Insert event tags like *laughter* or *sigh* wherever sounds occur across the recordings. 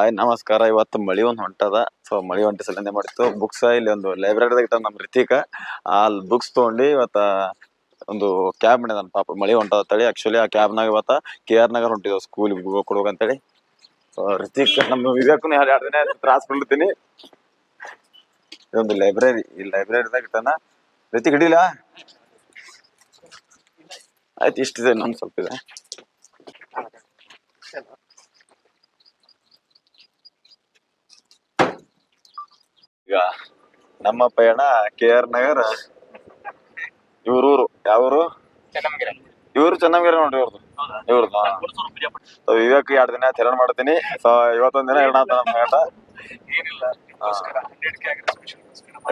Hi, ನಮಸ್ಕಾರ. ಇವತ್ತು ಮಳಿ ಒಂದು ಹೊಂಟದ. ಸೊ ಮಳಿ ಹೊಂಟಿ ಸಲಿಂದ ಮಾಡಿತ್ತು. ಬುಕ್ಸ್ ಇಲ್ಲಿ ಒಂದು ಲೈಬ್ರರಿದಾಗ ಇಟ್ಟ ನಮ್ಮ ರಿತಿಕ. ಅಲ್ಲಿ ಬುಕ್ಸ್ ತೊಗೊಂಡು ಇವತ್ತ ಒಂದು ಕ್ಯಾಬ್ ಮಾಡಿದ ಪಾಪ. ಮಳಿ ಹೊಂಟದ ತಳಿ ಆ್ಯಕ್ಚುಲಿ ಆ ಕ್ಯಾಬ್ನಾಗ ಇವತ್ತ ಕೆ ಆರ್ ನಗರ್ ಹೊಂಟಿದ್ದೆವು ಸ್ಕೂಲ್ ಅಂತ ಸೊ ರಿತಿಕ್ ನಮ್ಮ ವಿವೇಕನು ಎರಡು ಎರಡು ದಿನ ತ್ರಾಸ್ ಬಿಡ್ತೀನಿ ಇದೊಂದು ಲೈಬ್ರರಿ ಈ ಲೈಬ್ರರಿದಾಗ ಇಟ್ಟಾನ. ರಿತಿಕ್ ಹಿಡಿಲ್ಲ ಆಯ್ತು, ಇಷ್ಟಿದೆ ನಮ್ಗೆ ಸ್ವಲ್ಪ ಇದೆ. ಈಗ ನಮ್ಮ ಪಯಣ ಕೆ ಆರ್ ನಗರ. ಇವ್ರೂರು. ಯಾವೂರು? ಇವ್ರು ಚೆನ್ನಾಗಿರ ನೋಡ್ರಿ ಇವ್ರದ್ದು ಇವ್ರದ್ದು ಸೊ ವಿವೇಕ್ ಎರಡು ದಿನ ತೆರಣ ಮಾಡ್ತೀನಿ. ಸೊ ಇವತ್ತೊಂದ್ ದಿನ ಎರಡ ನಮ್ಮ ಪಯಣ.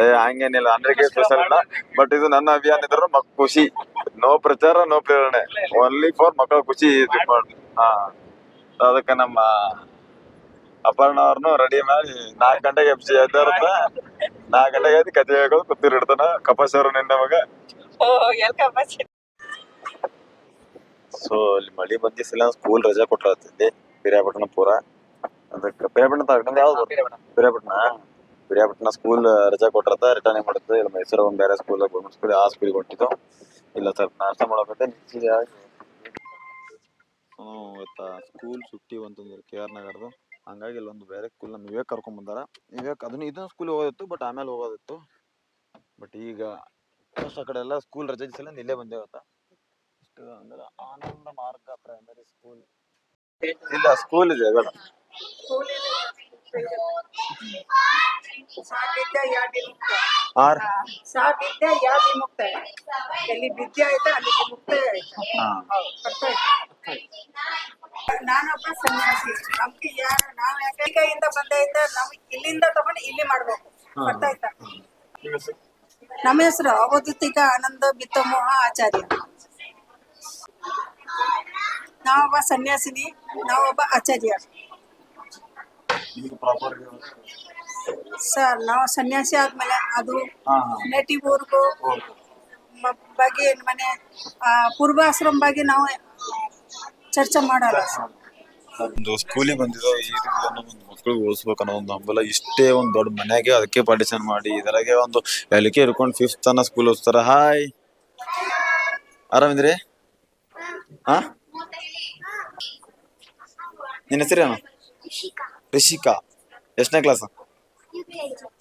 ಏ ಹಂಗೇನಿಲ್ಲ. ಹಂಡ್ರೆಡ್ ಸ್ಪೆಷಲ್ ಇಲ್ಲ. ಬಟ್ ಇದು ನನ್ನ ಅಭಿಯಾನ ಇದ್ರ ಮಕ್ ಖುಷಿ ನೋ ಪ್ರಚಾರ ನೋ ಪ್ರೇರಣೆ ಓನ್ಲಿ ಫಾರ್ ಮಕ್ಕಳ ಖುಷಿ. ಹಾ. ಅದಕ್ಕೆ ನಮ್ಮ ಅಪರ್ಣ ಅವ್ರನ್ನು ರೆಡಿ ಮಾಡಿ ನಾಲ್ಕು ಗಂಟೆಗೆ ಎಫ್ ಸಿ ಎದ್ದಾರತ್ತ ನಾಲ್ಕು ಗಂಟೆಗೆ ಎದ್ದು ಕತೆ ಹೇಳ್ಕೊಂಡು ಕೂತಿರ್ತಾನ ಕಪಾಸ್ ಅವ್ರು ನಿನ್ನ ಮಗ. ಸೊ ಅಲ್ಲಿ ಮಳಿ ಬಂದಿಸಿಲ್ಲ ಸ್ಕೂಲ್ ರಜಾ ಕೊಟ್ಟಾಗ್ತಿದ್ದೆ ಪಿರಿಯಾಪಟ್ಟಣ ಪೂರ. ಅದಕ್ಕೆ ಪಿರಿಯಾಪಟ್ಟಣ ತಗೊಂಡು ಯಾವ್ದು ಪಿರಿಯಾಪಟ್ಟಣ ಪಿರಿಯಾಪಟ್ಟಣ ಸ್ಕೂಲ್ ರಜಾ ಕೊಟ್ಟಿರತ್ತ ರಿಟರ್ನ್ ಮಾಡುತ್ತೆ ಇಲ್ಲ ಮೈಸೂರು ಒಂದು ಬೇರೆ ಸ್ಕೂಲ್ ಗೌರ್ಮೆಂಟ್ ಸ್ಕೂಲ್ ಆ ಸ್ಕೂಲ್ ಹೊಂಟಿದ್ದು. ಇಲ್ಲ ಸರ್ ನಾಷ್ಟ ಮಾಡೋಕತ್ತೆ ಹ್ಞೂ ಇವತ್ತ ಸ್ಕೂಲ್ ಸುಟ್ಟಿ ಅಂತಂದ್ರೆ ಕೆ ಆರ್ ನಗರದು. ಹಂಗಾಗಿ ಇಲ್ಲೊಂದು ಬೇರೆ ಸ್ಕೂಲ್ ನಮ್ಮ ವಿವೇಕ್ ಕರ್ಕೊಂಡ್ ಬಂದಾರ ವಿವೇಕ್ ಅದನ್ನ ಇದನ್ನ ಸ್ಕೂಲ್ ಹೋಗೋದಿತ್ತು ಬಟ್ ಆಮೇಲೆ ಹೋಗೋದಿತ್ತು. ಬಟ್ ಈಗ ಕಡೆ ಎಲ್ಲ ಸ್ಕೂಲ್ ರಜೆ ಸಲ ಇಲ್ಲೇ ಬಂದೇವತ್ತ ಇಷ್ಟು ಅಂದ್ರೆ ಆನಂದ ಮಾರ್ಗ ಪ್ರೈಮರಿ ಸ್ಕೂಲ್ ಇಲ್ಲ ಸ್ಕೂಲ್ ಇದೆ, ಬೇಡ. ಆರ್? ಸಾವಿದ್ಯಾ ಯಾ ವಿಮುಕ್ತ ಎಲ್ಲಿ ವಿದ್ಯೆ ಆಯ್ತಾ? ಅಲ್ಲಿ ವಿಮುಕ್ತ ಆಯ್ತಾ? ಹಾ. ಹೌದು ಆಯ್ತಾ ನಾನೊಬ್ಬ ಸನ್ಯಾಸಿ. ನಮ್ಗೆ ಯಾರು ನಾವ್ ಯಾಕೆ ಬಂದೆ ನಮ್ ಇಲ್ಲಿಂದ ತಗೊಂಡು ಇಲ್ಲಿ ಮಾಡ್ಬೇಕು. ಅರ್ಥ ಆಯ್ತಾ? ನಮ್ಮ ಹೆಸರು? ಅವಧೂತಿಕ ಆನಂದ ಬಿತ್ತಮೋಹ ಆಚಾರ್ಯ. ನಾವೊಬ್ಬ ಸನ್ಯಾಸಿನಿ ನಾವೊಬ್ಬ ಆಚಾರ್ಯ. ಸರ್ ನಾವು ಸನ್ಯಾಸಿ ಆದ್ಮೇಲೆ ಅದು ನೇಟಿವ್ ಊರಿಗೂ ಬಗ್ಗೆ ಮನೆ ಪೂರ್ವಾಶ್ರಮ ಬಗ್ಗೆ ನಾವು ಚರ್ಚೆ ಮಾಡಲ್ಲ ಸರ್. ಒಂದು ಸ್ಕೂಲಿಗೆ ಬಂದಿದೆ ಈ ರೀತಿ ಒಂದು ಮಕ್ಕಳಿಗೆ ಓದಿಸ್ಬೇಕು ಅನ್ನೋ ಒಂದು ಹಂಬಲ ಇಷ್ಟೇ ಒಂದು ದೊಡ್ಡ ಮನೆಗೆ ಅದಕ್ಕೆ ಪಾರ್ಟಿಷನ್ ಮಾಡಿ ಇದರಾಗೆ ಒಂದು ಎಲ್ ಕೆ ಹಿಡ್ಕೊಂಡು ಫಿಫ್ತ್ ತನ ಸ್ಕೂಲ್ ಓದಿಸ್ತಾರ. ಹಾಯ್ ಆರಾಮಿದ್ರಿ ಹಾ? ನಿನ್ನ ಹೆಸರೇನು? ರಿಷಿಕಾ, ಎಷ್ಟನೇ ಕ್ಲಾಸ್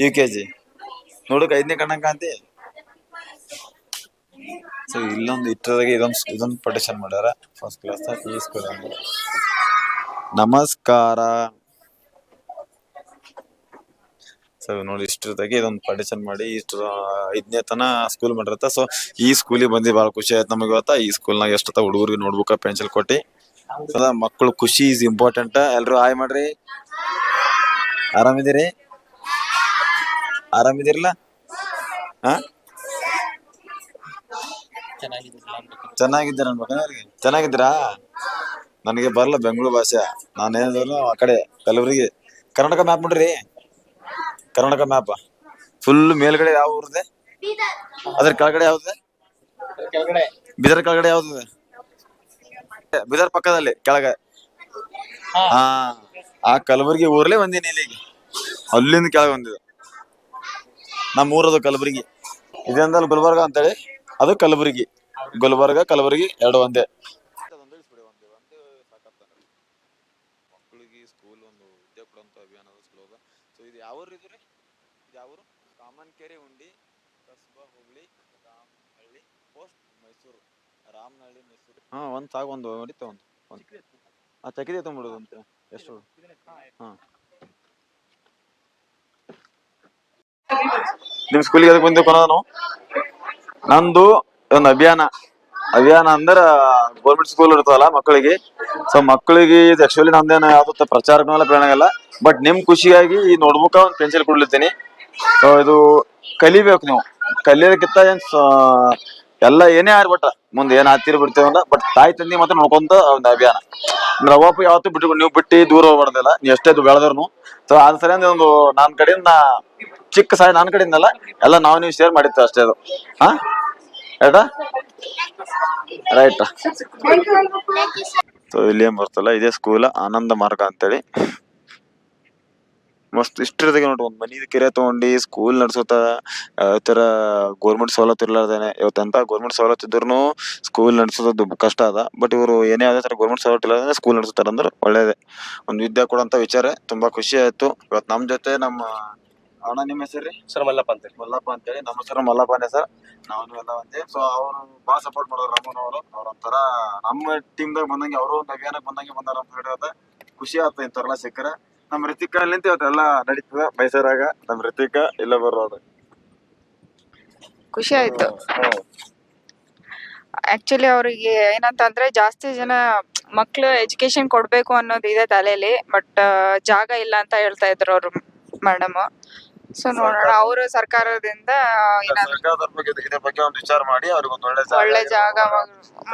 ಯು ಕೆ ಜಿ ನೋಡಕ್ ಐದನೇ ಕಣ್ಣಂಗ ಅಂತಿ ಸೊ ಇಲ್ಲೊಂದು ಇಟ್ಟರಾಗೆ ಇದೊಂದು ಇದೊಂದು ಪಟೇಶನ್ ಮಾಡ್ಯಾರ. ಫಸ್ಟ್ ಕ್ಲಾಸ್ ಈ ಸ್ಕೂಲ್ ನಮಸ್ಕಾರ. ಸೊ ನೋಡಿ ಇಷ್ಟದಾಗಿ ಇದೊಂದು ಪಾರ್ಟಿಷನ್ ಮಾಡಿ ಇಷ್ಟು ಐದನೇ ತನ ಸ್ಕೂಲ್ ಮಾಡಿರತ್ತ. ಸೊ ಈ ಸ್ಕೂಲಿಗೆ ಬಂದು ಭಾಳ ಖುಷಿ ಆಯ್ತು ನಮಗೆ ಇವತ್ತ ಈ ಸ್ಕೂಲ್ನಾಗ ಎಷ್ಟೊತ್ತ ಹುಡುಗರಿಗೆ ನೋಡ್ಬೇಕ ಪೆನ್ಸಿಲ್ ಕೊಟ್ಟು. ಸೊ ಮಕ್ಕಳು ಖುಷಿ ಇಸ್ ಇಂಪಾರ್ಟೆಂಟ್ ಎಲ್ರು ಹಾಯ್ ಮಾಡ್ರಿ. ಆರಾಮಿದ್ದೀರಿ? ಆರಾಮಿದಿರಲ್ಲ ಹಾ? ಚೆನ್ನಾಗಿದ್ದೀರ ಅನ್ಬೇಕಂದ್ರೆ ಚೆನ್ನಾಗಿದ್ದೀರಾ? ನನಗೆ ಬರಲ್ಲ ಬೆಂಗಳೂರು ಭಾಷೆ. ನಾನೇನಿದ್ರು ಆ ಕಡೆ ಕಲಬುರಗಿ. ಕರ್ನಾಟಕ ಮ್ಯಾಪ್ ನೋಡ್ರಿ. ಕರ್ನಾಟಕ ಮ್ಯಾಪ್ ಫುಲ್ ಮೇಲ್ಗಡೆ ಯಾವ ಊರಿದೆ ಅದ್ರ ಕೆಳಗಡೆ ಯಾವ್ದಿದೆ ಬೀದರ್ ಕೆಳಗಡೆ ಯಾವ್ದಿದೆ ಬೀದರ್ ಪಕ್ಕದಲ್ಲಿ ಕೆಳಗೆ. ಹಾ. ಆ ಕಲಬುರ್ಗಿ ಊರ್ಲೇ ಬಂದೀನಿ ಇಲ್ಲಿಗೆ. ಅಲ್ಲಿಂದ ಕೆಳಗೆ ಬಂದಿದೆ ನಮ್ಮ ಊರದು ಕಲಬುರ್ಗಿ. ಇದೆಂದಲ್ಲಿ ಗುಲ್ಬರ್ಗ ಅಂತೇಳಿ? ಅದು ಕಲಬುರ್ಗಿ. ಗುಲ್ಬರ್ಗ ಕಲಬುರ್ಗಿ ಎರಡು ಒಂದೇ ಮಕ್ಕಳಿಗೆ ಸ್ಕೂಲ್ ಒಂದು ವಿದ್ಯೆ ಕೊಡುವಂತ ಅಭಿಯಾನದ ಸ್ಲೋಗನ್ ಸೊ ಇದು ಯಾವ ಊರು ಇದು ರೀ ಇದು ಯಾವ ಊರು ಕಾಮನ್ಕೆರೆ ಉಂಡಿ ಕಸ್ಬಾ ಹುಬ್ಳಿ ರಾಮನಹಳ್ಳಿ ಪೋಸ್ಟ್ ಮೈಸೂರು ರಾಮನಹಳ್ಳಿ ಮೈಸೂರು ಹಾ, ಒಂದು ಸಾಕು, ಒಂದು ಹೊಡಿತ ಒಂದು ಒಂದು. ಹಾಂ ಅಂತ ಎಷ್ಟು? ಹಾ. ನಿಮ್ ಸ್ಕೂಲಿಗೆ ಅದಕ್ಕೆ ಬಂದೇವ್ ಕೊನೋದ ನಂದು ಒಂದು ಅಭಿಯಾನ. ಅಭಿಯಾನ ಅಂದ್ರ ಗೌರ್ಮೆಂಟ್ ಸ್ಕೂಲ್ ಇರ್ತದಲ್ಲ ಮಕ್ಕಳಿಗೆ. ಸೊ ಮಕ್ಕಳಿಗೆ ಇದು ಆಕ್ಚುಲಿ ನಂದೇನು ಯಾವ್ದು ಪ್ರಚಾರಕ್ಕಲ್ಲ ಪ್ರೇರಣೆ ಇಲ್ಲ ಬಟ್ ನಿಮ್ ಖುಷಿಯಾಗಿ ಈ ನೋಟ್ಬುಕ್ ಒಂದು ಪೆನ್ಸಿಲ್ ಕೊಡ್ಲಿತ್ತೀನಿ ಸೊ ಇದು ಕಲಿಬೇಕು ನೀವು. ಕಲಿಯೋದಕ್ಕಿಂತ ಏನ್ ಎಲ್ಲ ಏನೇ ಆರ್ ಬಟ್ ಮುಂದೆ ಏನ್ ಹತ್ತಿರ ಬಿಡ್ತೇವಲ್ಲ ಬಟ್ ತಾಯಿ ತಂದೆ ಮಾತ್ರ ನೋಡ್ಕೊಂತ ಒಂದು ಅಭಿಯಾನ. ಅಂದ್ರೆ ಅವಪ್ಪ ಯಾವತ್ತೂ ಬಿಟ್ಟು ನೀವು ಬಿಟ್ಟು ದೂರ ಹೋಗ್ಬಾರ್ದಿಲ್ಲ. ನೀವು ಎಷ್ಟೇ ಬೆಳೆದ್ರು ಸೊ ಅದ್ ಅಂದ್ರೆ ಒಂದು ನಾನ್ ಕಡೆಯಿಂದ ಚಿಕ್ಕ ಸಹಾಯ ನಾನ್ ಕಡೆಯಿಂದಲ್ಲ ಎಲ್ಲ ನಾವು ನೀವು ಶೇರ್ ಮಾಡಿತ್ತು ಅಷ್ಟೇ ಅದು. ಹಾ? ಏಟಾ ರೈಟ್ ಸೊ ಇಲ್ಲಿ ಏನ್ ಬರ್ತಲ್ಲ ಇದೇ ಸ್ಕೂಲ್ ಆನಂದ ಮಾರ್ಗ ಅಂತೇಳಿ. ಮಸ್ತ್ ಇಷ್ಟರದಾಗ ನೋಡ್ರಿ ಒಂದ್ ಮನಿ ಕೆರೆ ತಗೊಂಡಿ ಸ್ಕೂಲ್ ನಡ್ಸೋತ ಯಾವ ತರ ಗೌರ್ಮೆಂಟ್ ಸವಲತ್ತು ಇರ್ಲಾರ್ದೇನೆ. ಇವತ್ತೆಂತ ಗೌರ್ಮೆಂಟ್ ಸವಲತ್ತು ಇದ್ರು ಸ್ಕೂಲ್ ನಡ್ಸೋದು ಕಷ್ಟ ಅದ. ಬಟ್ ಇವರು ಏನೇ ಆದ್ರೆ ತರ ಗೌರ್ಮೆಂಟ್ ಸವಲತ್ತು ಇಲ್ಲಾರ್ದೇನೆ ಸ್ಕೂಲ್ ನಡ್ಸುತ್ತಾರೆ ಅಂದ್ರೆ ಒಳ್ಳೇದೇ. ಒಂದ್ ವಿದ್ಯೆ ಕೊಡೋಂತ ವಿಚಾರ ತುಂಬಾ ಖುಷಿ ಆಯ್ತು. ಇವತ್ ನಮ್ ಜೊತೆ ನಮ್ಮ ಅಣ್ಣ ನಿಮ್ಮ ಹೆಸರು? ಸರ್ ಮಲ್ಲಪ್ಪ ಅಂತ ಮಲ್ಲಪ್ಪ ಅಂತೇಳಿ. ನಮ್ಮ ಹೆಸರು ಮಲ್ಲಪ್ಪನೇ ಸರ್. ನಾವು ಎಲ್ಲ ಒಂದೇ. ಸೊ ಅವರು ಭಾಳ ಸಪೋರ್ಟ್ ಮಾಡೋರು ರಮನ್ ಅವರು ಅವ್ರ ಒಂಥರ ನಮ್ಮ ಟೀಮ್ ದಾಗ ಬಂದಂಗೆ ಅವರು ಒಂದು ಅಭಿಯಾನಕ್ಕೆ ಬಂದಂಗೆ ಬಂದಾರ ಅಂತ ಹೇಳಿದ್ರೆ ಖುಷಿ ಆಯ್ತು ಇಂಥವ್ರೆಲ್ಲ ಸಿಕ್ಕರ ನಮ್ಮ ರಿತಿಕ ಅಲ್ಲಿಂತ ಇವತ್ತೆಲ್ಲ ನಡೀತದ? ಮೈಸೂರಾಗ? ನಮ್ ರಿತಿಕ ಇಲ್ಲ ಬರೋದು? ಖುಷಿ ಆಯ್ತು. ಆಕ್ಚುಲಿ ಅವರಿಗೆ ಏನಂತಂದ್ರೆ ಜಾಸ್ತಿ ಜನ ಮಕ್ಳು ಎಜುಕೇಶನ್ ಕೊಡ್ಬೇಕು ಅನ್ನೋದು ಇದೆ ತಲೆಯಲ್ಲಿ ಬಟ್ ಜಾಗ ಇಲ್ಲ ಅಂತ ಹೇಳ್ತಾ ಇದ್ರು ಅವರು ಮೇಡಮ್ ಸೊ ನೋಡೋಣ. ಅವರು ಸರ್ಕಾರದಿಂದ ಏನಾದ್ರು ಸರ್ಕಾರದ ಬಗ್ಗೆ ಇದ್ರ ಬಗ್ಗೆ ಒಂದು ವಿಚಾರ ಮಾಡಿ ಅವ್ರಿಗೆ ಒಂದು ಒಳ್ಳೆ ಜಾಗ ಒಳ್ಳೆ ಜಾಗ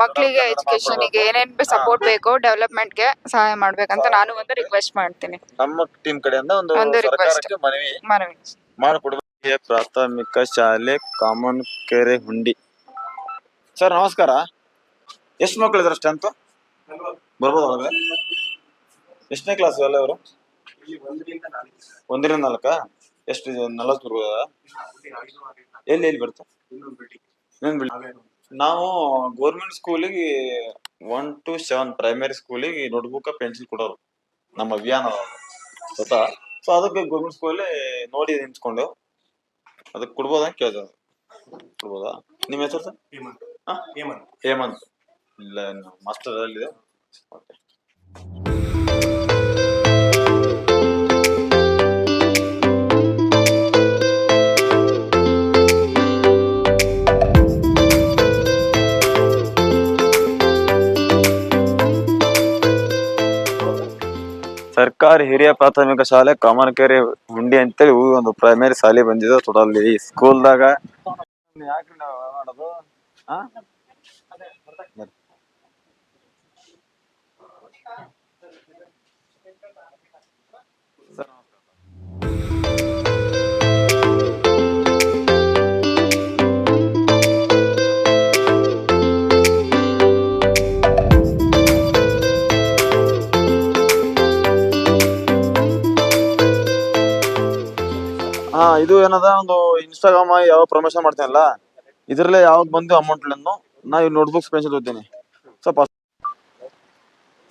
ಮಕ್ಳಿಗೆ ಎಜುಕೇಶನ್ಗೆ ಏನೇನ್ ಸಪೋರ್ಟ್ ಬೇಕು ಡೆವಲಪ್ಮೆಂಟ್ಗೆ ಸಹಾಯ ಮಾಡ್ಬೇಕಂತ ನಾನು ಒಂದು ರಿಕ್ವೆಸ್ಟ್ ಮಾಡ್ತೀನಿ. ನಮ್ಮ ಟೀಮ್ ಕಡೆಯಿಂದ ಒಂದು ಒಂದು request. ಸರ್ಕಾರಕ್ಕೆ ಮನವಿ ಮನವಿ. ಮಾಡಿಕೊಡ್ಬೇಕು. ಪ್ರಾಥಮಿಕ ಶಾಲೆ ಕಾಮನ್ ಕೆರೆ ಹುಂಡಿ. ಸರ್ ನಮಸ್ಕಾರ. ಎಷ್ಟು ಮಕ್ಕಳು ಇದಾರೆ ಸ್ಟ್ರೆಂತ್ ಬರ್ಬೋದು ಒಳಗೆ ಎಷ್ಟನೇ ಕ್ಲಾಸ್ ಎಲ್ಲ ಇವರು ಒಂದರಿಂದ ನಾಲ್ಕ. ಎಷ್ಟು ನಲವತ್ತು ಬರ್ಬೋದಾ ಎಲ್ಲಿ ಎಲ್ಲಿ ಬರುತ್ತೆ? ಇನ್ನೊಂದ್. ನಾವು ಗೌರ್ಮೆಂಟ್ ಸ್ಕೂಲಿಗೆ ಒನ್ ಟು ಸೆವೆನ್ ಪ್ರೈಮರಿ ಸ್ಕೂಲಿಗೆ ನೋಟ್ಬುಕ್ ಪೆನ್ಸಿಲ್ ಕೊಡೋರು. ನಮ್ಮ ಅಭಿಯಾನ ಗೊತ್ತಾ? ಸೊ ಅದಕ್ಕೆ ಗೌರ್ಮೆಂಟ್ ಸ್ಕೂಲಲ್ಲಿ ನೋಡಿ ನಿಂತ್ಕೊಂಡು ಅದಕ್ಕೆ ಕೊಡ್ಬೋದಾ ಕೇಳ್ದ ಕೊಡ್ಬೋದಾ? ನಿಮ್ಮ ಹೆಸರು ಸರ್? ಹಾ? ಹೇಮಂತ್. ಇಲ್ಲ ಮಾಸ್ಟರ್ ಅಲ್ಲಿದೆ. Okay. ಸರ್ಕಾರಿ ಹಿರಿಯ ಪ್ರಾಥಮಿಕ ಶಾಲೆ ಕಾಮನಕೆರೆ ಹುಂಡಿ ಅಂತೇಳಿ ಒಂದು ಪ್ರೈಮರಿ ಶಾಲೆ ಬಂದಿದೆ ಟೋಟಲ್ ಈ ಸ್ಕೂಲ್ದಾಗ. ಸರ್, ಹಾ, ಇದು ಏನದ, ಒಂದು ಇನ್ಸ್ಟಾಗ್ರಾಮ್ ಯಾವ ಪ್ರಮೋಷನ್ ಮಾಡ್ತೀನಲ್ಲ, ಇದ್ರಲ್ಲೇ ಯಾವ್ದು ಬಂದು ಅಮೌಂಟ್ ನಾ ಈ ನೋಟ್ಬುಕ್ಸ್ ಪೆನ್ಸಿಲ್ ಓದ್ತೀನಿ ಸ್ವಲ್ಪ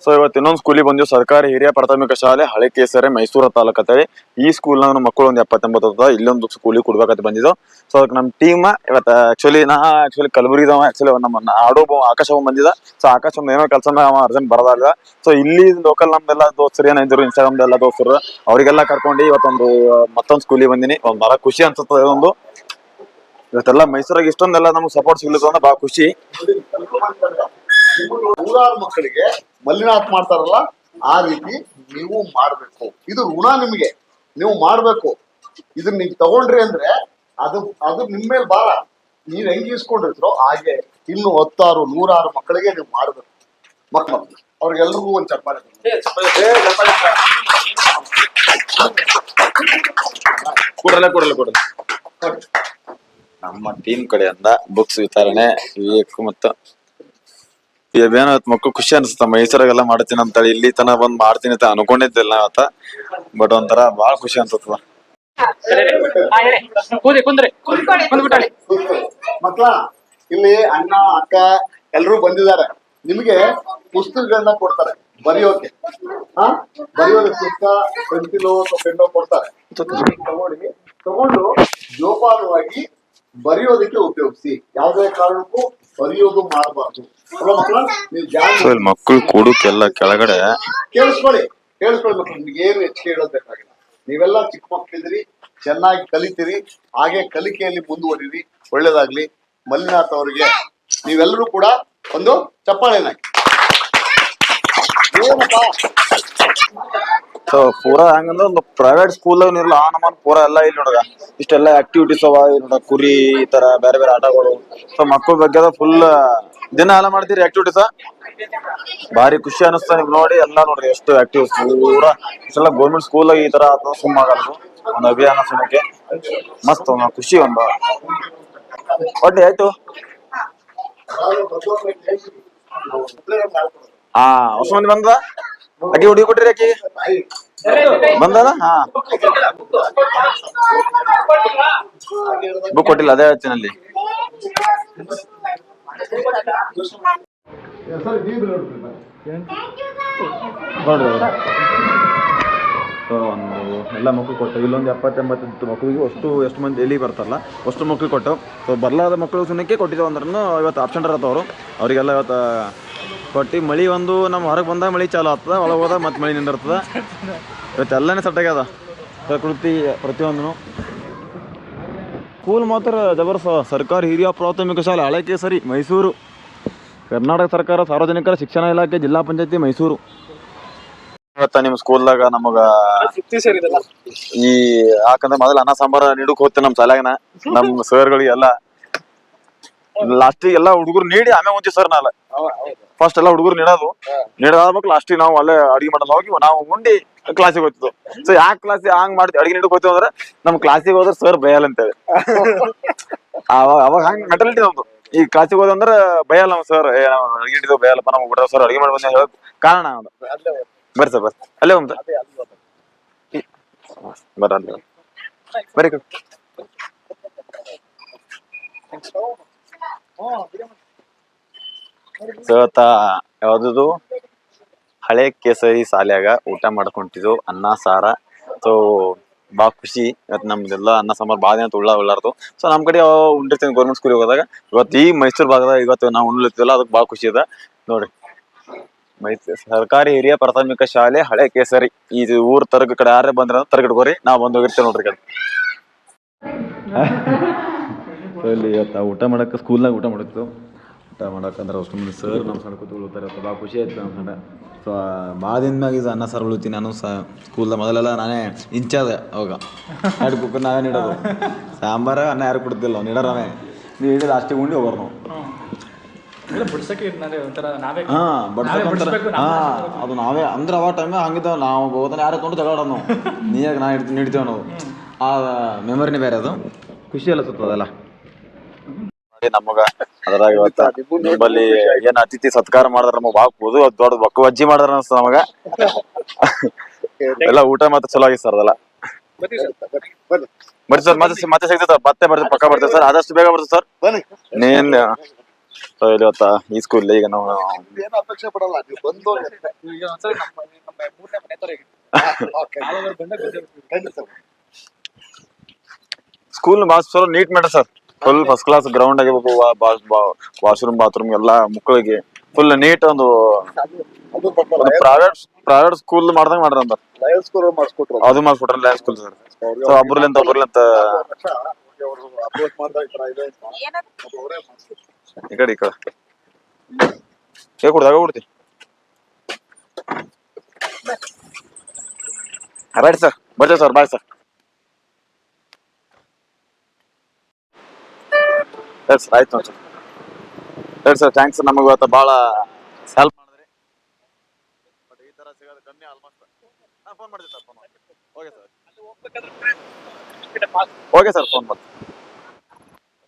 ಸೊ ಇವತ್ತು ಇನ್ನೊಂದು ಸ್ಕೂಲಿಗೆ ಬಂದಿವಿ ಸರ್ಕಾರಿ ಹಿರಿಯ ಪ್ರಾಥಮಿಕ ಶಾಲೆ ಹಳೆ ಕೇಸರೆ ಮೈಸೂರು ತಾಲೂಕು ಅಂತೇಳಿ ಈ ಸ್ಕೂಲ್ ನಮ್ಮ ಮಕ್ಕಳು ಒಂದು ಎಪ್ಪತ್ತೊಂಬತ್ತು ಅದ ಇಲ್ಲೊಂದು ಸ್ಕೂಲಿಗೆ ಕೊಡ್ಬೇಕಂತ ಬಂದಿದ್ದು. ಸೊ ಅದಕ್ಕೆ ನಮ್ಮ ಟೀಮ್ ಇವತ್ತು ಆಕ್ಚುಲಿ ನಾ ಆಕ್ಚುಲಿ ಕಲಬುರಗಿದವ ಆಕ್ಚುಲಿ ನಮ್ಮ ಆಡೋ ಆಕಾಶ ಬಂದಿದ್ದ ಸೊ ಆಕಾಶ ಒಂದು ಏನೋ ಕೆಲಸ ಅರ್ಜೆಂಟ್ ಬರೋದಾಗ ಸೊ ಇಲ್ಲಿ ಲೋಕಲ್ ನಮ್ದೆಲ್ಲ ದೋಸ್ತರು ಏನಿದ್ರು ಇನ್ಸ್ಟಾಗ್ರಾಮ್ ಎಲ್ಲ ದೋಸ್ತರು, ಅವರಿಗೆಲ್ಲ ಕರ್ಕೊಂಡು ಇವತ್ತೊಂದು ಮತ್ತೊಂದು ಸ್ಕೂಲಿಗೆ ಬಂದಿನಿ. ಒಂದು ಬಹಳ ಖುಷಿ ಅನ್ಸುತ್ತೆ ಒಂದು ಇವತ್ತೆಲ್ಲ ಮೈಸೂರಾಗ ಇಷ್ಟೊಂದೆಲ್ಲ ನಮ್ಗೆ ಸಪೋರ್ಟ್ ಸಿಗ್ಲಿಕ್ಕೆ ಅಂದ್ರೆ ಬಹಳ ಖುಷಿ. ನೂರಾರು ಮಕ್ಕಳಿಗೆ ಮಲ್ಲಿನಾಥ್ ಮಾಡ್ತಾರಲ್ಲ ಆ ರೀತಿ ನೀವು ಮಾಡ್ಬೇಕು. ಇದು ಋಣ ನಿಮಗೆ. ನೀವು ಮಾಡ್ಬೇಕು. ಇದನ್ನ ನೀವು ತಗೊಂಡ್ರಿ ಅಂದ್ರೆ ಅದು ಅದು ನಿಮ್ಮ ಮೇಲೆ ಭಾರ. ನೀವ್ ಹೆಂಗ್ ಇಸ್ಕೊಂಡಿರ್ತೀರೋ ಹಾಗೆ ಇನ್ನು ಹತ್ತಾರು ನೂರಾರು ಮಕ್ಕಳಿಗೆ ನೀವು ಮಾಡ್ಬೇಕು. ಮಕ್ಕಳು ಅವ್ರಿಗೆಲ್ರಿಗೂ ಒಂದ್ ಚಪ್ಪಾಳೆ ಕೊಡಲ್ಲ ಕೊಡಲ್ಲ ಕೊಡಲ್ಲ ನಮ್ಮ ಟೀಮ್ ಕಡೆಯಿಂದ ಬುಕ್ಸ್ ವಿತರಣೆ ವಿವೇಕ್ ಮತ್ತು ಈ ಅಭಿಯಾನ ಇವತ್ತು ಮಕ್ಕಳು ಖುಷಿ ಅನ್ಸುತ್ತ ಮೈಸೂರಾಗೆಲ್ಲ ಮಾಡ್ತೀನಿ ಅಂತೇಳಿ ಇಲ್ಲಿ ತನ ಬಂದ್ ಮಾಡ್ತೀನಿ ಅಂತ ಅನ್ಕೊಂಡಿದ್ದಿಲ್ಲ ಅವತ್ತ ಬಟ್ ಒಂಥರ ಬಾಳ ಖುಷಿ ಅನ್ಸುತ್ತ ಕೂದಿ ಕುಂದ್ರಿ. ಕುಂದ್ಬಿಟ್ಟಾಳಿ. ಮಕ್ಳ ಇಲ್ಲಿ ಅಣ್ಣ ಅಕ್ಕ ಎಲ್ರು ಬಂದಿದ್ದಾರೆ. ನಿಮಗೆ ಪುಸ್ತಕಗಳನ್ನ ಕೊಡ್ತಾರೆ ಬರೆಯೋಕೆ. ಹಾ? ಬರೆಯೋದಕ್ಕೆ ಪುಸ್ತಕ ಪೆನ್ಸಿಲು ಅಥವಾ ಪೆನ್ನು ಕೊಡ್ತಾರೆ. ತಗೊಂಡು ತಗೊಂಡು ಜೋಪಾನವಾಗಿ ಬರೆಯೋದಕ್ಕೆ ಉಪಯೋಗಿಸಿ. ಯಾವುದೇ ಕಾರಣಕ್ಕೂ ಬರೆಯೋದು ಮಾಡಬಾರ್ದು. ಮಕ್ಕಳ ಸೊ ಮಕ್ಳು ಮಕ್ಕಳು ಕೆಳಗಡೆ. ಕೇಳಿಸ್ಕೊಳ್ಳಿ ಕೇಳಿಸ್ಕೊಳ್ಳಿ ಮಕ್ಕಳು, ನಿಮ್ಗೆ ಏನು ಹೆಚ್ಚಿಗೆ ಹೇಳೋದ್ ಬೇಕಾಗಿಲ್ಲ ನೀವೆಲ್ಲ ಚಿಕ್ಕ ಮಕ್ಕಳಿದ್ರಿ ಚೆನ್ನಾಗಿ ಕಲಿತೀರಿ, ಹಾಗೆ ಕಲಿಕೆಯಲ್ಲಿ ಮುಂದುವರಿರಿ, ಒಳ್ಳೇದಾಗ್ಲಿ. ಮಲ್ಲಿನಾಥ್ ಅವರಿಗೆ ನೀವೆಲ್ಲರೂ ಕೂಡ ಒಂದು ಚಪ್ಪಾಳೆನಾಗಿ. ಏನಪ್ಪ? ಪೂರಾ ಹೆಂಗಂದ್ರ ಒಂದು ಪ್ರೈವೇಟ್ ಸ್ಕೂಲ್ ಇರಲ್ಲ ಆ ಪೂರ ಪೂರಾ ಎಲ್ಲ ಇಲ್ಲಿ ನೋಡಗ. ಇಷ್ಟೆಲ್ಲ ಆಕ್ಟಿವಿಟೀಸ್ ಅವ ಇಲ್ಲಿ ನೋಡ ಕುರಿ ಈ ತರ ಬೇರೆ ಬೇರೆ ಆಟಗಳು. ಸೊ ಮಕ್ಕಳ ಬಗ್ಗೆ ಫುಲ್ ದಿನ ಎಲ್ಲ ಮಾಡ್ತೀರಿ ಆಕ್ಟಿವಿಟೀಸ್ ಭಾರಿ ಖುಷಿ ಅನಿಸ್ತಾ ನಿಮ್ಗೆ ನೋಡಿ ಎಲ್ಲ ನೋಡ್ರಿ ಎಷ್ಟು ಆಕ್ಟಿವ್ ಪೂರಾ. ಇಷ್ಟೆಲ್ಲ ಗೌರ್ಮೆಂಟ್ ಸ್ಕೂಲ್ ಈ ತರ ಅಥವಾ ಸುಮ್ಮ ಆಗಲ್ಲ ಒಂದು ಅಭಿಯಾನ ಸುಮ್ಮಕ್ಕೆ ಮಸ್ತ್ ಒಂದು ಖುಷಿ ಒಂದು ಒಟ್ಟೆ ಆಯ್ತು? ಹಾ ಹೊಸ ಮಂದಿ ಬಂದ ಅಕ್ಕಿ ಹುಡುಗಿ ಕೊಟ್ಟಿರಿ ಅಕ್ಕಿ? ಬಂದದ? ಹಾ. ಬುಕ್ ಕೊಟ್ಟಿಲ್ಲ, ಅದೇ ಹೆಚ್ಚಿನಲ್ಲಿ. ಒಂದು, ಎಲ್ಲ ಮಕ್ಕಳು ಕೊಟ್ಟು, ಇಲ್ಲೊಂದು ಎಪ್ಪತ್ತೆಂಬತ್ತು ಮಕ್ಕಳಿಗೆ ಅಷ್ಟು, ಎಷ್ಟು ಮಂದಿ ಎಲ್ಲಿ ಬರ್ತಾರಲ್ಲ, ಅಷ್ಟು ಮಕ್ಕಳು ಕೊಟ್ಟು. ಸೊ ಬರಲಾದ ಮಕ್ಕಳು ಸುನಕ್ಕೆ ಕೊಟ್ಟಿದ್ದೇವೆ ಅಂದ್ರೂ ಇವತ್ತು ಆಪ್ಷನ್ ಇರತ್ತವ್ರು. ಅವರಿಗೆಲ್ಲ ಇವತ್ತು ಕೊಟ್ಟು ಮಳಿ ಒಂದು ನಮ್ಮ ಹೊರಗೆ ಬಂದಾಗ ಮಳಿ ಚಾಲು ಆಗ್ತದೆ, ಒಳಗೆ ಹೋದಾಗ ಮತ್ತೆ ಮಳಿ ನಿಂದಿರ್ತದೆ. ಇವತ್ತು ಎಲ್ಲನೇ ಪ್ರಕೃತಿ ಪ್ರತಿಯೊಂದನು. ಸ್ಕೂಲ್ ಮಾತ್ರ ಜಬರ್ ಸರ್ಕಾರಿ ಹಿರಿಯ ಪ್ರಾಥಮಿಕ ಶಾಲೆ ಹಳೆಕೆ ಸರಿ ಮೈಸೂರು. ಕರ್ನಾಟಕ ಸರ್ಕಾರ, ಸಾರ್ವಜನಿಕರ ಶಿಕ್ಷಣ ಇಲಾಖೆ, ಜಿಲ್ಲಾ ಪಂಚಾಯತಿ, ಮೈಸೂರು. ಇವತ್ತ ನಿಮ್ಮ ಸ್ಕೂಲ್ದಾಗ ನಮಗ ಈ ಯಾಕಂದ್ರೆ ಮೊದಲ ಅನ್ನ, ಸಾಂಬಾರ, ನೀಡಕ್ ಹೋಗ್ತೇನೆ ನಮ್ಮ ಶಾಲ್ಯಾಗನ. ನಮ್ಮ ಸರ್ಗಳಿಗೆಲ್ಲ ಲಾಸ್ಟಿಗೆ ಎಲ್ಲಾ ಹುಡುಗರು ನೀಡಿ ಆಮೇಲೆ ಮುಂಚೆ ಸರ್ ನಾಳೆ. ಫಸ್ಟ್ ಎಲ್ಲಾ ಹುಡುಗರು ನೀಡೋದು. ನೀಡಾದ್ಬೇಕು ಲಾಸ್ಟಿಗೆ ನಾವು ಅಲ್ಲೇ ಅಡಿಗೆ ಮಾಡಲ್ಲ ಹೋಗಿ ನಾವು ಉಂಡಿ ಕ್ಲಾಸಿಗೆ ಹೋಗ್ತಿದ್ವು. ಸೊ ಯಾಕೆ ಕ್ಲಾಸ್ ಹಂಗ್ ಮಾಡ್ತೀವಿ? ಅಡಿಗೆ ನೀಡಕ್ ಹೋಗ್ತೀವಿ ಅಂದ್ರೆ ನಮ್ ಕ್ಲಾಸಿಗೆ ಹೋದ್ರೆ ಸರ್ ಬಯಲ್ ಅಂತೇಳಿ ಅವಾಗ ಅವಾಗ ಹಂಗ್ ಮೆಟಾಲಿಟಿ ನಮ್ದು. ಈ ಕ್ಲಾಸಿಗೆ ಹೋದಂದ್ರೆ ಬಯಲ್ ನಮ್ ಸರ್ ಅಡಿಗೆ ಹಿಡಿದು ಬಯಲ್ಲಪ್ಪ ನಮ್ಗೆ ಬಿಡೋ ಸರ್ ಅಡಿಗೆ ಮಾಡಿ ಬಂದ ಕಾರಣ ಬರ್ರಿ ಸರ್ ಬರ್ರಿ. ಅಲ್ಲೇ ಒಂದು ಬರ್ರಿ ಬರ್ರಿ ಇವತ್ತ ಯಾವ್ದು ಹಳೆ ಕೇಸರಿ ಸಾಲ್ಯಾಗ ಊಟ ಮಾಡ್ಕೊಂತಿದ್ವು ಅನ್ನ, ಸಾರ. ಸೊ ಬಾ ಖುಷಿ. ಇವತ್ತು ನಮ್ದೆಲ್ಲ ಅನ್ನ, ಸಾಂಬಾರ್ ಭಾಳ ದಿನ ಉಳ್ಳ, ಉಳ್ಳಾರ್ದು. ಸೊ ನಮ್ಮ ಕಡೆ ಉಂಡಿರ್ತೀನಿ ಗೌರ್ಮೆಂಟ್ ಸ್ಕೂಲಿಗೆ ಹೋದಾಗ, ಇವತ್ತು ಈ ಮೈಸೂರು ಭಾಗದಾಗ ಇವತ್ತು ನಾವು ಉಣ್ಲಿರ್ತೀವಲ್ಲ ಅದಕ್ಕೆ ಭಾಳ ಖುಷಿ ಇದೆ. ನೋಡ್ರಿ ಮೈಸೂರು ಸರ್ಕಾರಿ ಹಿರಿಯ ಪ್ರಾಥಮಿಕ ಶಾಲೆ, ಹಳೆ ಕೇಸರಿ. ಇದು ಊರ್ ತರಗ ಕಡೆ ಯಾರೇ ಬಂದ್ರೆ ತರಗಿಡ್ಕೋರಿ, ನಾವು ಬಂದು ಹೋಗಿರ್ತೇವೆ ನೋಡ್ರಿ *laughs* ಸೊ ಇಲ್ಲಿ ಇವತ್ತು ಊಟ ಮಾಡೋಕ್ಕೆ ಸ್ಕೂಲ್ನಾಗ ಊಟ ಮಾಡಿತ್ತು ಊಟ ಮಾಡಕ್ಕಂದ್ರೆ ಅಷ್ಟು ಮುಂದೆ ಸರ್ ನಮ್ಮ ಸಣ್ಣ ಕೂತ್ಕೊಳ್ತಾರೆ ಇವತ್ತು ಭಾಳ ಖುಷಿ ಆಯ್ತು ನಮ್ಮ ಸಣ್ಣ. ಸೊ ಭಾಳ ದಿನದಾಗ ಮ್ಯಾಗ ಇದು ಅನ್ನ ಸರ್ ಉಳಿತೀನಿ ನಾನು ಸಹ ಸ್ಕೂಲ್ದಾಗ ಮೊದಲೆಲ್ಲ ನಾನೇ ಇಂಚಾದೆ ಅವಾಗ. ಎರಡು ಕುಕ್ಕರ್ ನಾವೇ ನೀಡೋದು. ಸಾಂಬಾರ ಅನ್ನ ಯಾರು ಕೊಡ್ತಿಲ್ಲ ನೀಡೋರು ನಾವೇ. ನೀವು ಹಿಡಿದು ಅಷ್ಟೇ ಉಂಡು ಹೋಗೋರು ನಾವು. ಅದು ನಾವೇ. ಅಂದ್ರೆ ಅವ ಟೈಮ್ ಹಂಗಿದ್ದಾವ ನಾವು ಹೋಗೋದನ್ನ ಯಾರು ತೊಗೊಂಡು ತಗೊಳ್ಳೋದು ನಾವು. ನೀಯಾಗ ನಾ ಹಿಡ್ತೀನಿ ನೀಡ್ತೇವೆ ನಾವು ಆ ಮೆಮೊರಿನೇ ಬೇರೆ ಅದು. ಖುಷಿ ಎಲ್ಲ ಸುತ್ತದಲ್ಲ ನಮಗ. ಅದ್ರಾಗ ಇವತ್ತ ನಿಮ್ಮಲ್ಲಿ ಏನ್ ಅತಿಥಿ ಸತ್ಕಾರ ಮಾಡಿದ್ರ ನಮಗ್ ಬಾ ಕೂದು ಅದ್ ದೊಡ್ಡ ಬಕ್ಕು ಅಜ್ಜಿ ಮಾಡಿದ್ರ ಅನ್ಸ್ತ ನಮಗ. ಎಲ್ಲ ಊಟ ಮಾತ್ರ ಚಲೋ ಆಗಿ ಸರ್ ಅದೆಲ್ಲ. ಸರ್ ಬರ್ರಿ ಸರ್ ಮತ್ತೆ ಮತ್ತೆ ಸಿಗ್ತದೆ ಮತ್ತೆ ಬರ್ತೀವಿ ಪಕ್ಕ ಬರ್ತೀವಿ ಸರ್ ಆದಷ್ಟು ಬೇಗ ಬರ್ತದೆ ಸರ್. ಬನ್ನಿ. ನೀನ್ ಸೊ ಇವತ್ತ ಈ ಸ್ಕೂಲ್ ಈಗ ನಾವು ಏನು ಅಪೇಕ್ಷೆ ಪಡಲ್ಲ ನೀವು ಬಂದು ಈಗ ಒಂದ್ಸರಿ ನಮ್ಮ ನಮ್ಮ ಮೂರನೇ ಮನೆ ಸ್ಕೂಲ್ ಭಾಳ ಚಲೋ ನೀಟ್ ಮಾಡ್ರಿ sir. Full first class ground ಆಗಿರ್ಬೇಕು ವಾಶ್ರೂಮ್ ಬಾತ್ರೂಮ್ ಎಲ್ಲ ಮಕ್ಕಳಿಗೆ ಫುಲ್ ನೀಟ್ ಒಂದು ಪ್ರೈವೇಟ್ ಪ್ರೈವೇಟ್ ಸ್ಕೂಲ್ ಮಾಡ್ದಂಗ ಮಾಡ್ರ ಅಂತ ಮಾಡಿಸ್ಕೊಟ್ರು. ಅದು ಮಾಡ್ಕೊಟ್ರ ಲಯನ್ ಸ್ಕೂಲ್ ಸರ್ ಸೊ ಒಬ್ರಲಿಂತ ಒಬ್ರಲಿಂತ ಈ ಮಾಡಿಸ್ಕೊಟ್ರು ಕಡೆ ಈ ಕಡೆ. ಹೇಗೆ ಕೊಡ್ದಾಗ ಕೊಡ್ತಿ. ರೈಟ್ ಸರ್ ಬರ್ತೀವಿ ಸರ್ ಬಾಯ್ ಸರ್. ಎಸ್ ಆಯ್ತು ಸರ್ ಹೇಳಿ ಸರ್ ಥ್ಯಾಂಕ್ಸ್ ನಮಗೆ ಇವತ್ತು ಭಾಳ ಹೆಲ್ಪ್ ಮಾಡಿದ್ರಿ. ಬಟ್ ಈ ಥರ ಸಿಗೋದು ಕಮ್ಮಿ ಆಲ್ಮೋಸ್ಟ್ ಹಾಂ ಫೋನ್ ಮಾಡಿದೆ sir phone okay sir okay sir phone ಮಾಡಿ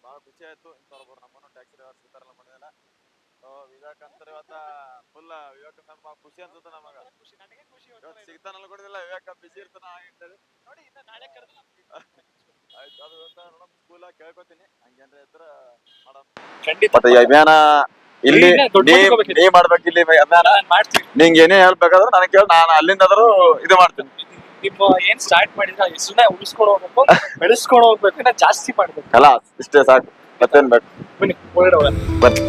ಭಾಳ ಖುಷಿ ಆಯಿತು ಇಂಥವ್ರೊಬ್ರು ನಮ್ಮನ್ನು ಟ್ಯಾಕ್ಸಿ ಡ್ರೈವರ್ ಸಿಗ್ತಾರಲ್ಲ ಮಾಡಿದೆಲ್ಲ ಸೊ ವಿವೇಕಂತರ ಇವತ್ತ ಫುಲ್ ವಿವೇಕ್ ಸರ್ ಭಾಳ ಖುಷಿ ಅನ್ಸುತ್ತೆ ನಮಗೆ. ಇವತ್ತು ಸಿಗ್ತಾನಲ್ಲ ಕೊಡಿದಿಲ್ಲ ವಿವೇಕ ಬಿಸಿ ಇರ್ತಾನ ಅಂತೇಳಿ ನೋಡಿ ಇನ್ನ ನಾಳೆ ಕರೆದ್ರೆ ಮತ್ತೆ ಈ ಅಭಿಯಾನ ಇಲ್ಲಿ ನೀ ಮಾಡ್ಬೇಕು ಇಲ್ಲಿ ಅಭಿಯಾನ? ನಾನು ಮಾಡ್ತೀನಿ. ನಿಂಗೆ ಏನೇ ಹೇಳ್ಬೇಕಾದ್ರೂ ನನಗೆ ಕೇಳಿ ನಾನು ಅಲ್ಲಿಂದಾದ್ರೂ ಇದು ಮಾಡ್ತೀನಿ. ನಿಮ್ಮ ಏನ್ ಸ್ಟಾರ್ಟ್ ಮಾಡಿದ್ರೆ? ಹೆಸರನ್ನ ಉಳಿಸ್ಕೊಂಡು ಹೋಗ್ಬೇಕು ಬೆಳೆಸ್ಕೊಂಡು ಹೋಗ್ಬೇಕು ಜಾಸ್ತಿ ಮಾಡ್ಬೇಕು. ಅಲ್ಲ ಇಷ್ಟೇ ಸಾಕು. ಮತ್ತೇನ್ ಬೇಕು? ಬನ್ನಿ ಒಳಗಡೆ ಬನ್ನಿ.